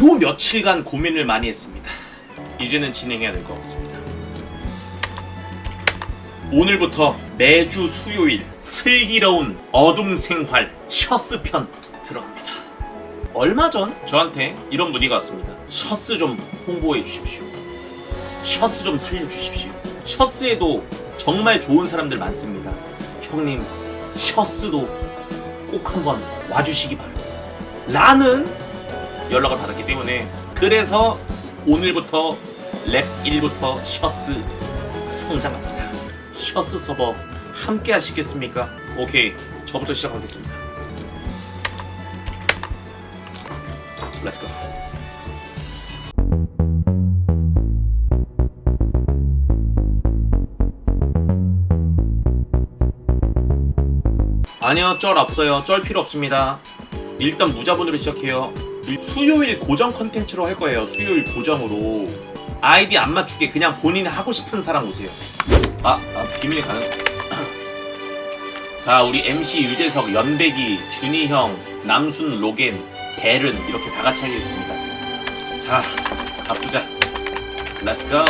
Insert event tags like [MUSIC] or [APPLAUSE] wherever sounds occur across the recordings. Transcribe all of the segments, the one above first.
요 며칠간 고민을 많이 했습니다. 이제는 진행해야 될 것 같습니다. 오늘부터 매주 수요일 슬기로운 어둠 생활 셔스 편 들어갑니다. 얼마 전 저한테 이런 문의가 왔습니다. 셔스 좀 홍보해 주십시오. 셔스 좀 살려주십시오. 셔스에도 정말 좋은 사람들 많습니다. 형님, 셔스도 꼭 한번 와주시기 바랍니다. 라는 연락을 받았기 때문에 그래서 오늘부터 랩 1부터 셔스 성장합니다. 셔스 서버 함께 하시겠습니까? 오케이, 저부터 시작하겠습니다. 렛츠고. 아니요, 쩔 없어요. 쩔 필요 없습니다. 일단 무자본으로 시작해요. 일- 수요일 고정 컨텐츠로 할 거예요. 수요일 고정으로. 아이디 안 맞출게. 그냥 본인이 하고 싶은 사람 오세요. 아, 아 비밀 가능. [CLEARS THROAT] 자, 우리 MC 유재석, 연백이, 준이 형, 남순, 로겐, 벨은 이렇게 다 같이 하겠습니다. 자, 가보자. Let's go.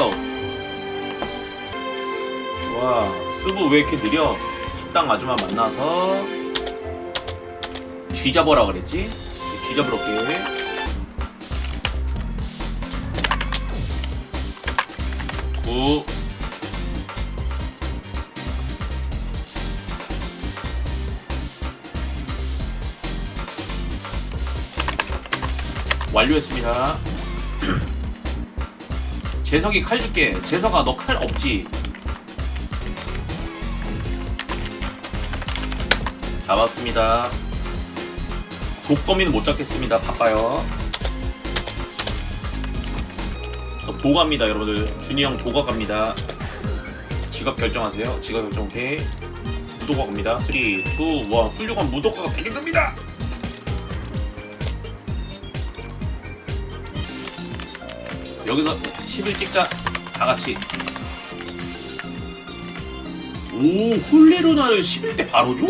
좋아. 쓰부 왜 이렇게 느려? 식당 아줌마 만나서 쥐 잡으라 그랬지? 쥐 잡으러 올게. 구. 완료했습니다. [CLEARS THROAT] 재석이 칼 줄게. 재석아 너 칼 없지? 잡았습니다. 독거미는 못 잡겠습니다. 바빠요. 저 보갑니다, 여러분들. 준이 형 보가 갑니다. 지갑 결정하세요. 지갑 결정 오케이. 무도가 갑니다. 3, 2, 1. 훌륭한 무도가가 발견됩니다. 여기서 10일 찍자. 다 같이. 오, 홀레루나를 11대 바로 줘?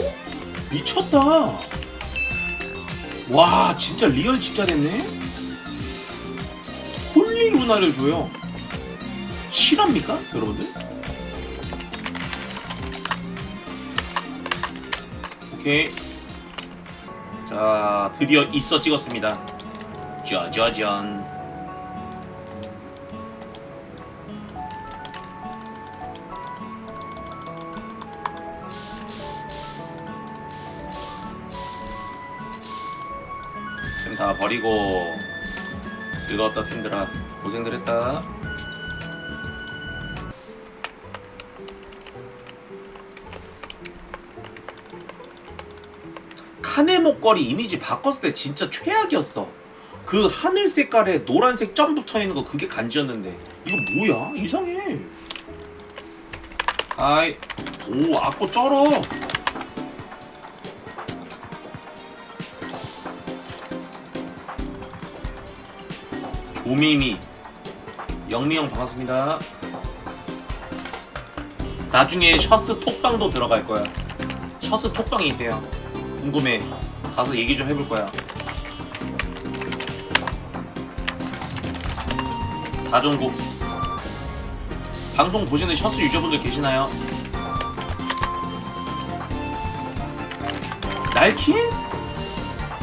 미쳤다. 와, 진짜 리얼 직자 됐네? 홀리 루나를 줘요. 실합니까, 여러분들? 오케이. 자, 드디어 있어 찍었습니다. 짜자잔. 다 버리고 즐거웠다 팀들아. 고생들 했다. 카네 목걸이 이미지 바꿨을 때 진짜 최악이었어. 그 하늘 색깔에 노란색 점 붙어있는 거 그게 간지였는데. 이거 뭐야? 이상해. 아이 오 아꼬 쩔어 조미미. 영미형 반갑습니다. 나중에 셔스 톡방도 들어갈 거야. 셔스 톡방이 있대요. 궁금해. 가서 얘기 좀 해볼 거야. 사전국 방송 보시는 셔스 유저분들 계시나요? 날킨?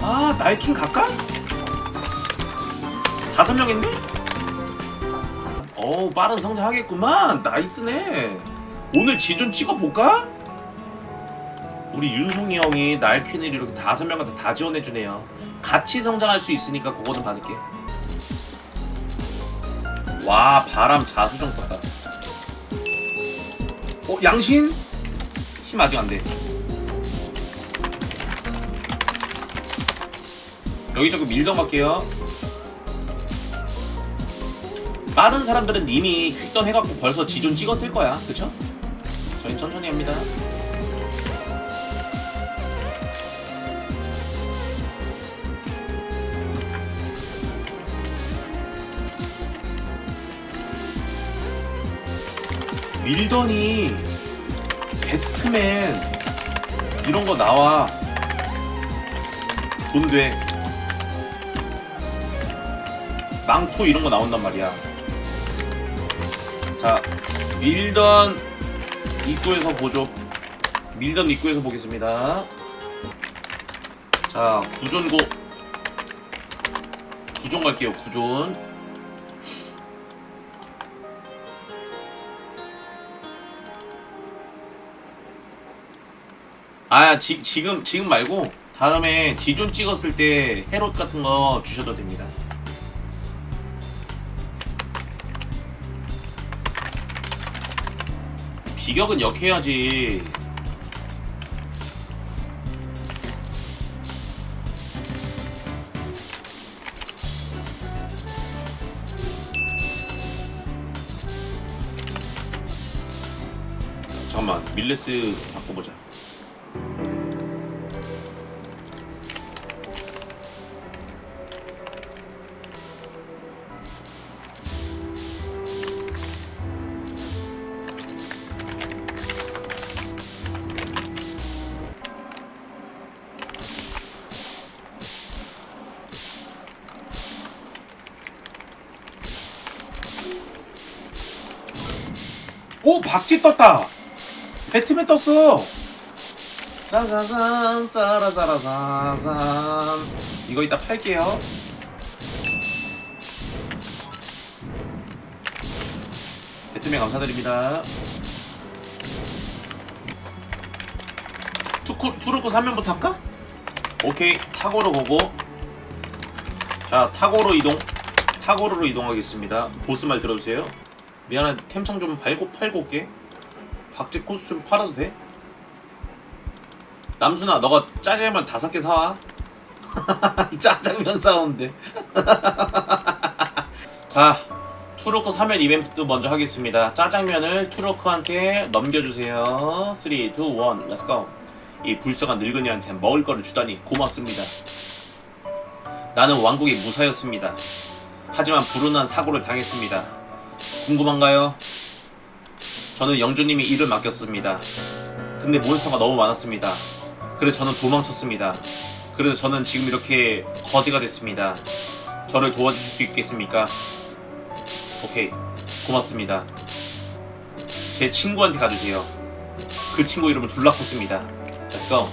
아 날킨 갈까? 다섯 명인데? 어우 빠른 성장하겠구만. 나이스네. 오늘 지존 찍어볼까? 우리 윤송이 형이 날퀸을 이렇게 다섯 명한테 다 지원해주네요. 같이 성장할 수 있으니까 그거는 받을게. 와 바람 자수정 떴다. 어 양신? 힘 아직 안돼. 여기저기 밀던 갈게요 빠른 사람들은 이미 퀵던 해갖고 벌써 지존 찍었을 거야 그쵸? 저희 천천히 합니다 밀더니 배트맨 이런 거 나와 돈 돼. 망토 이런 거 나온단 말이야. 자, 밀던 입구에서 보죠. 밀던 입구에서 보겠습니다. 자, 구존고. 구존 갈게요, 구존. 아, 지, 지금, 지금 말고, 다음에 지존 찍었을 때 헤롯 같은 거 주셔도 됩니다. 비격은 역해야지. 잠깐만, 밀레스 오 박쥐 떴다. 배트맨 떴어. 싸사산 싸라싸라사산. 이거 이따 팔게요. 배트맨 감사드립니다. 투쿠, 투르코 3면부터 할까? 오케이 타고로 보고. 자 타고로 이동. 타고로로 이동하겠습니다. 보스 말 들어주세요 미안한 템창 좀 팔고 팔고 올게. 박쥐 코스튬 팔아도 돼? 남순아 너가 짜장면 다섯 개 사와. [LAUGHS] 짜장면 사오는데. [LAUGHS] 자 투로크 3면 이벤트 먼저 하겠습니다. 짜장면을 투로크한테 넘겨주세요. 3, 2, 1 렛츠고 이 불쌍한 늙은이한테 먹을 거를 주다니 고맙습니다. 나는 왕국의 무사였습니다. 하지만 불운한 사고를 당했습니다 궁금한가요? 저는 영주님이 일을 맡겼습니다. 근데 몬스터가 너무 많았습니다. 그래서 저는 도망쳤습니다. 그래서 저는 지금 이렇게 거지가 됐습니다. 저를 도와주실 수 있겠습니까? 오케이. 고맙습니다. 제 친구한테 가주세요. 그 친구 이름은 둘라코스입니다. Let's go.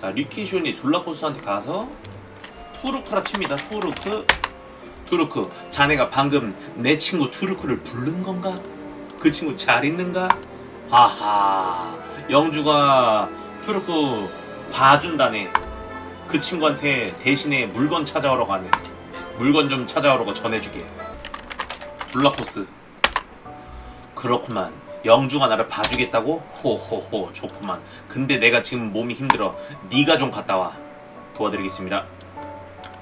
자, 리케시온이 둘라코스한테 가서 투르크라 칩니다. 투르크. 투르크, 자네가 방금 내 친구 투르크를 부른 건가? 그 친구 잘 있는가? 하하, 영주가 투르크 봐준다네. 그 친구한테 대신에 물건 찾아오러 가네. 물건 좀 찾아오라고 전해주게. 블라코스. 그렇구만. 영주가 나를 봐주겠다고? 호호호 좋구만. 근데 내가 지금 몸이 힘들어. 네가 좀 갔다 와. 도와드리겠습니다.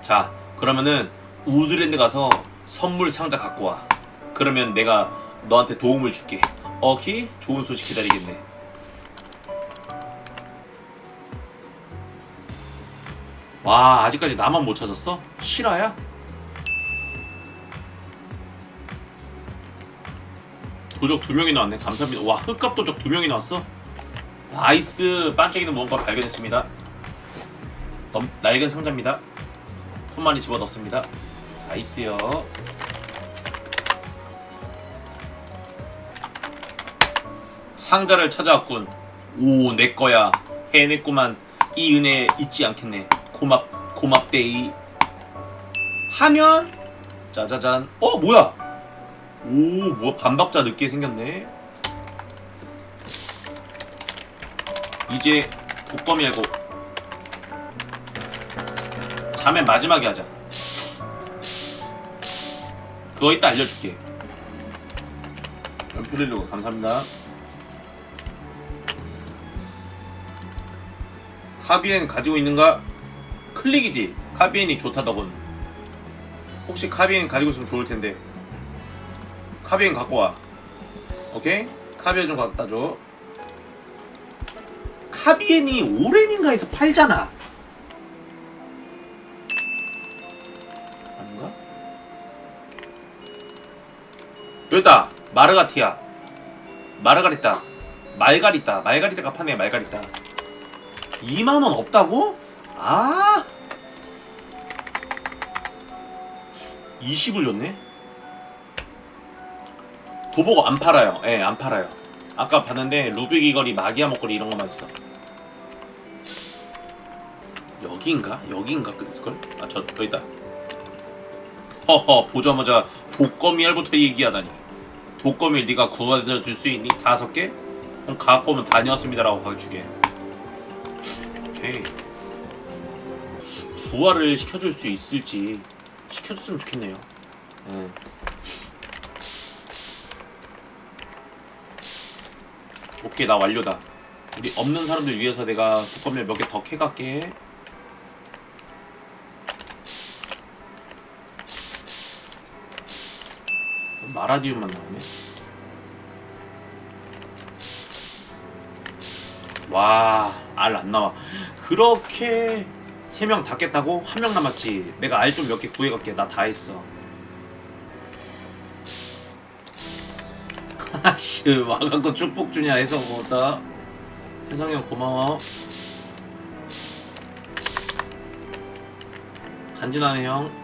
자, 그러면은 우드랜드 가서 선물 상자 갖고 와. 그러면 내가 너한테 도움을 줄게. 오케이? 좋은 소식 기다리겠네. 와, 아직까지 나만 못 찾았어? 실화야? 도적 두 명이 나왔네. 감사합니다. 와, 흑갑 도적 두 명이 나왔어? 나이스! 반짝이는 무언가 발견했습니다. 넘, 낡은 상자입니다. 푼만이 집어 넣습니다. 나이스요. 상자를 찾아왔군. 오, 내 거야. 해냈구만. 이 은혜 잊지 않겠네. 고맙, 고맙데이. 하면, 짜자잔. 어, 뭐야? 오, 뭐야. 반박자 늦게 생겼네. 이제 독거미 알고. 자면 마지막에 하자. 그거 이따 알려줄게. 연필일로 감사합니다. 카비엔 가지고 있는가? 클릭이지. 카비엔이 좋다더군. 혹시 카비엔 가지고 있으면 좋을 텐데. 카비엔 갖고 와. 오케이? 카비엔 좀 갖다 줘. 카비엔이 오렌인가에서 팔잖아. 여기다 마르가티아 마르가리따 말가리따 말가리따가 파네 말가리따 2만원 없다고? 아 20을 줬네? 도복 안 팔아요. 예, 안 팔아요. 아까 봤는데 루비 귀걸이, 마기아 목걸이 이런 것만 있어. 여기인가? 여기인가? 그랬을걸? 아, 저, 저 있다. 허허, 보자마자 독거미알부터 얘기하다니. 독거미알 네가 구워줄 수 있니? 다섯 개? 그럼 갖고 오면 다녀왔습니다라고 가르치게. 오케이. 부활을 시켜줄 수 있을지 시켜줬으면 좋겠네요. 예. 오케이 나 완료다. 우리 없는 사람들 위해서 내가 독감열 몇개 더 캐갈게. 마라디움만 나오네. 와, 알 안 나와. 그렇게 세 명 다 깼다고? 한 명 남았지. 내가 알 좀 몇 개 구해갈게. 나 다 했어. [LAUGHS] 아씨, 와갖고 축복 주냐, 혜성 고맙다. 혜성이 형 고마워. 간지나네, 형.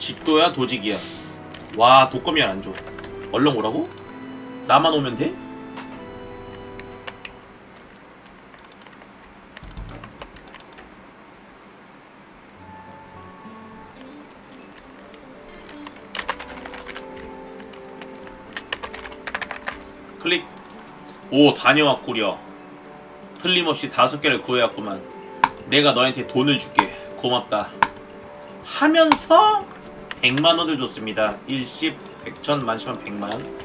직도야, 도직이야. 와, 독거미알 안 줘. 얼른 오라고? 나만 오면 돼? 클릭. 오, 다녀왔구려. 틀림없이 다섯 개를 구해왔구만. 내가 너한테 돈을 줄게. 고맙다. 하면서 100만 원을 줬습니다. 일십, 백천, 만십만, 백만.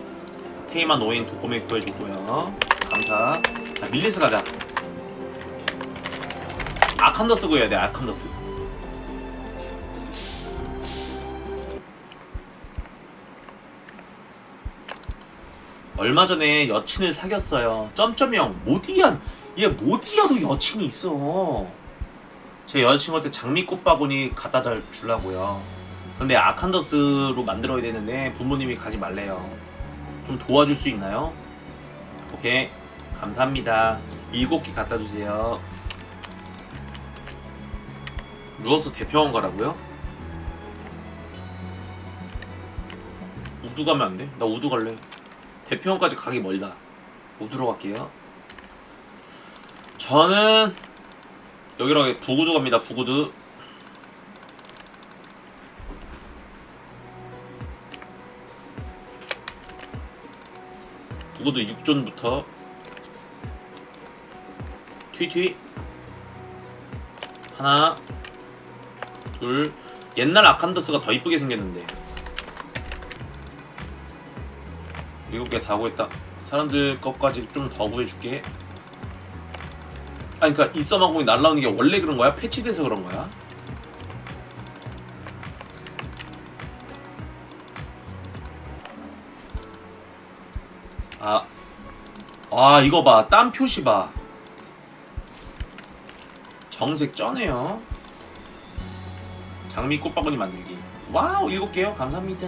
테이만 오인 도코메 구해줬고요. 감사. 자, 밀리스 가자. 아칸더스 구해야 돼, 아칸더스. 얼마 전에 여친을 사귀었어요. 점점형 모디안 얘 모디아도 여친이 있어. 제 여자친구한테 장미꽃 바구니 갖다 달- 주려고요. 근데 아칸더스로 만들어야 되는데 부모님이 가지 말래요. 좀 도와줄 수 있나요? 오케이 감사합니다. 일곱 개 갖다 주세요. 누워서 대표한 거라고요? 우두 가면 안 돼? 나 우두 갈래. 대표원까지 가기 멀다. 우두로 갈게요. 저는 여기로 가게 부구두 갑니다. 부구두. 부구두 6존부터 튀튀 하나 둘 옛날 아칸더스가 더 이쁘게 생겼는데 일곱 개다 구했다. 사람들 것까지 좀더 구해줄게. 아니 그니까 이썸하고이 날라오는 게 원래 그런 거야? 패치돼서 그런 거야? 아 이거 봐, 땀 표시 봐. 정색 쩌네요. 장미 꽃바구니 만들기. 와우, 개요. 감사합니다.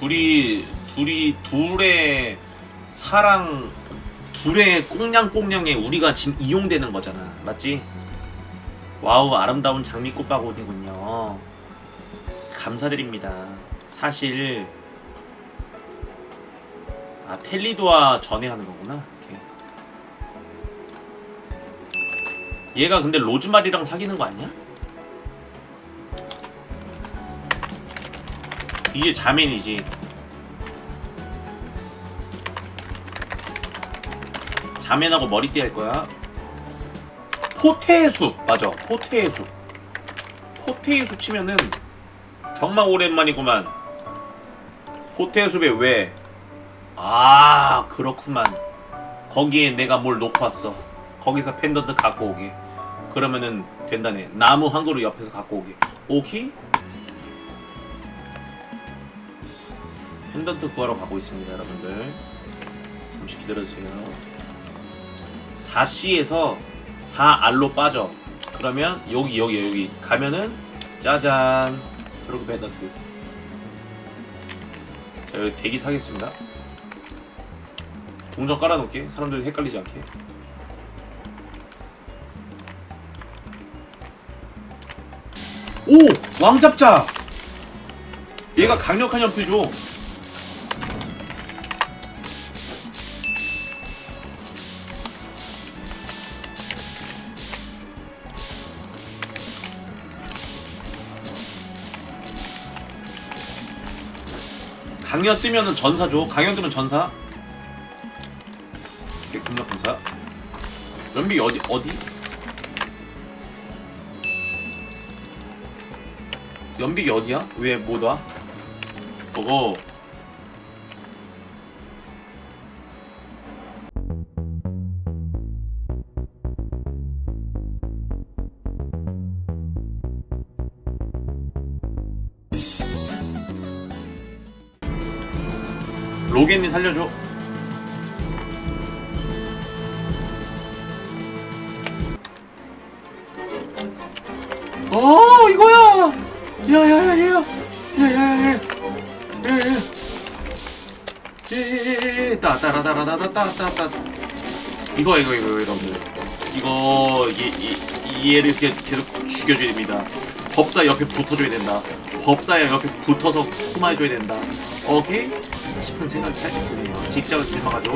둘이 둘이 둘의 사랑 둘의 꽁냥꽁냥에 우리가 지금 이용되는 거잖아 맞지? 와우 아름다운 장미 꽃바구니군요 감사드립니다 사실 아 텔리도와 전에 하는 거구나. 얘가 근데 로즈마리랑 사귀는 거 아니야? 이게 자맨이지. 자맨하고 머리띠 할 거야. 포테의 숲 맞아. 포테의 숲. 포테의 숲 치면은 정말 오랜만이구만. 포테의 숲에 왜? 아 그렇구만. 거기에 내가 뭘 놓고 왔어. 거기서 펜던트 갖고 오게. 그러면은 된다네. 나무 한 그루 옆에서 갖고 오게. 오케이? 펜던트 구하러 가고 있습니다, 여러분들. 잠시 기다려주세요. 4C에서 4R로 빠져. 그러면 여기, 여기, 여기 가면은 짜잔. 트로그 펜던트. 자, 여기 대기 타겠습니다. 동전 깔아놓을게. 사람들 헷갈리지 않게. 오! 왕잡자! 얘가 강력한 연필죠. 강연 뜨면은 전사죠. 강연 뜨면 전사. 연비 어디 어디? 연빅이 어디야? 왜 못 와? 그거 로겐니 살려줘 따따라따라따따따따. 이거 이거 이거 여러분들 이거 얘, 얘, 얘를 계속 죽여줘야 됩니다. 법사 옆에 붙어줘야 된다. 법사의 옆에 붙어서 소마해줘야 된다. 오케이? 싶은 생각이 살짝 드네요. 직장을 길막아줘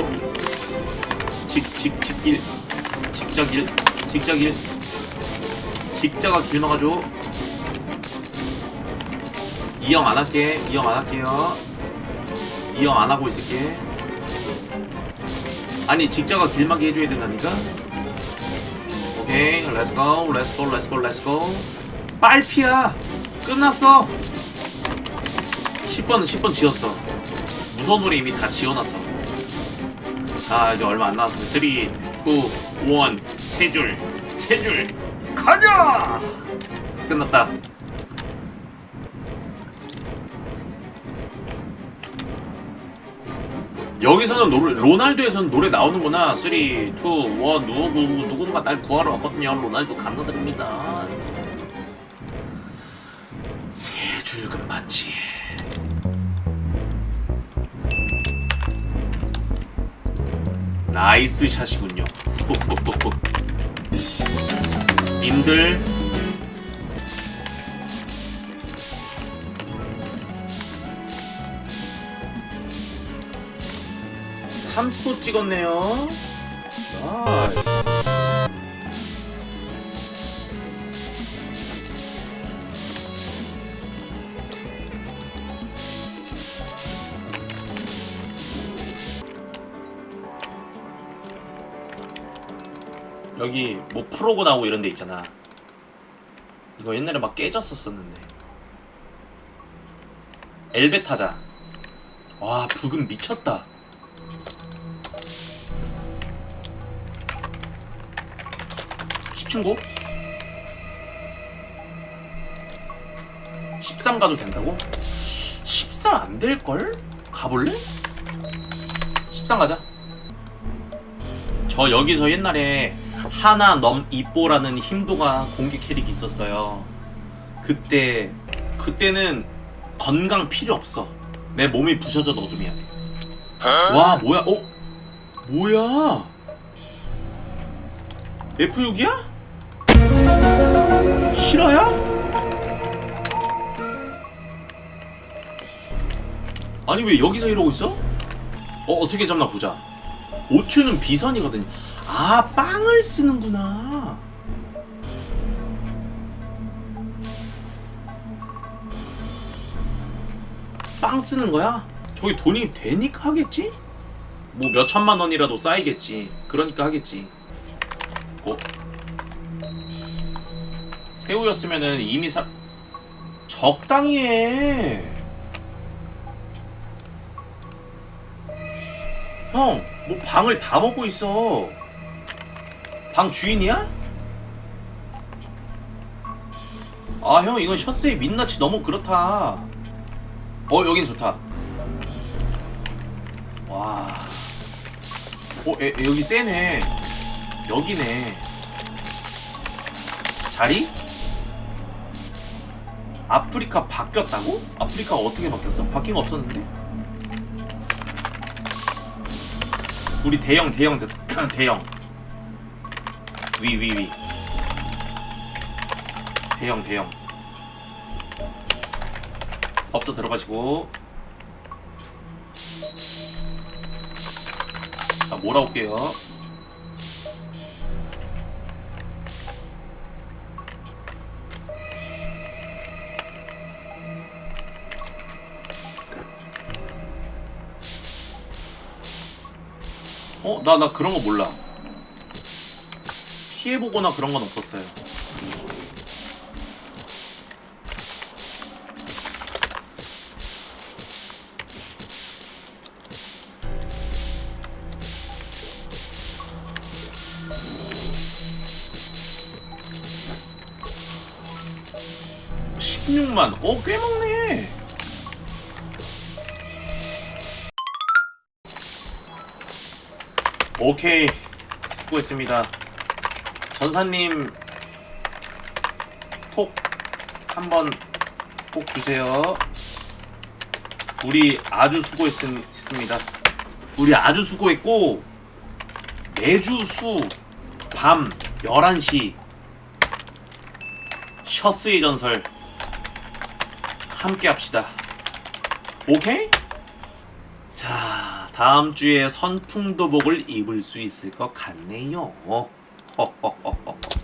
직직 직길 직장길 직장길 직자가 길 막아줘 이형 안 할게. 이형 안 할게요. 이형 안 하고 있을게 아니 직자가 길막이 해줘야 된다니까? 오케이 렛츠고 렛츠고 렛츠고 렛츠고 빨피야! 끝났어! 10번은 10번 지었어. 무서운 노래 이미 다 지어놨어. 자 이제 얼마 안 남았으면 3 2 1 세줄 세줄. 가자! 끝났다 여기서는 노래, 로날두에서는 노래 나오는구나. 3, 2, 1, 누구, 누군가 날 구하러 왔거든요. 로날두 감사드립니다. 세 줄금 반지. 나이스 샷이군요. [LAUGHS] 님들 삼수 찍었네요. 나이스. 여기 뭐 프로고 나오고 이런 데 있잖아. 이거 옛날에 막 깨졌었었는데. 엘베 타자. 와, 부금 미쳤다. 10층고? 13 가도 된다고? 13 안 될걸? 가볼래? 13 가자. 저 여기서 옛날에 하나 넘 이뽀라는 힘도가 공개 캐릭이 있었어요. 그때 그때는 건강 필요 없어. 내 몸이 부셔져도 어둠이야 돼. 와 뭐야? 어? 뭐야? F6이야? 실화야? 아니 왜 여기서 이러고 있어? 어 어떻게 잡나 보자. 오추는 비선이거든요. 아 빵을 쓰는구나. 빵 쓰는 거야? 저기 돈이 되니까 하겠지? 뭐 몇 천만 원이라도 쌓이겠지. 그러니까 하겠지. 고. 새우였으면은 이미 사 적당히 해. 형, 뭐 방을 다 먹고 있어. 방 주인이야? 아, 형, 이건 셔츠의 민낯이 너무 그렇다. 어, 여긴 좋다. 와. 어, 에, 에, 여기 세네. 여기네. 자리? 아프리카 바뀌었다고? 아프리카가 어떻게 바뀌었어? 바뀐 거 없었는데? 우리 대형 대형 대- [CLEARS THROAT] 대형 위 위 위 대형 대형 법사 들어가시고 자 몰아올게요 어? 나, 나 그런 거 몰라. 피해보거나 그런 건 없었어요. 십육만 어, 꽤 먹네. 오케이. 수고했습니다. 전사님, 톡 한번 꼭 주세요. 우리 아주 수고했습니다. 우리 아주 수고했고, 매주 수, 밤 11시, 셔스의 전설, 함께 합시다. 오케이? 자, 다음 주에 선풍도복을 입을 수 있을 것 같네요. 허허허허허. [LAUGHS]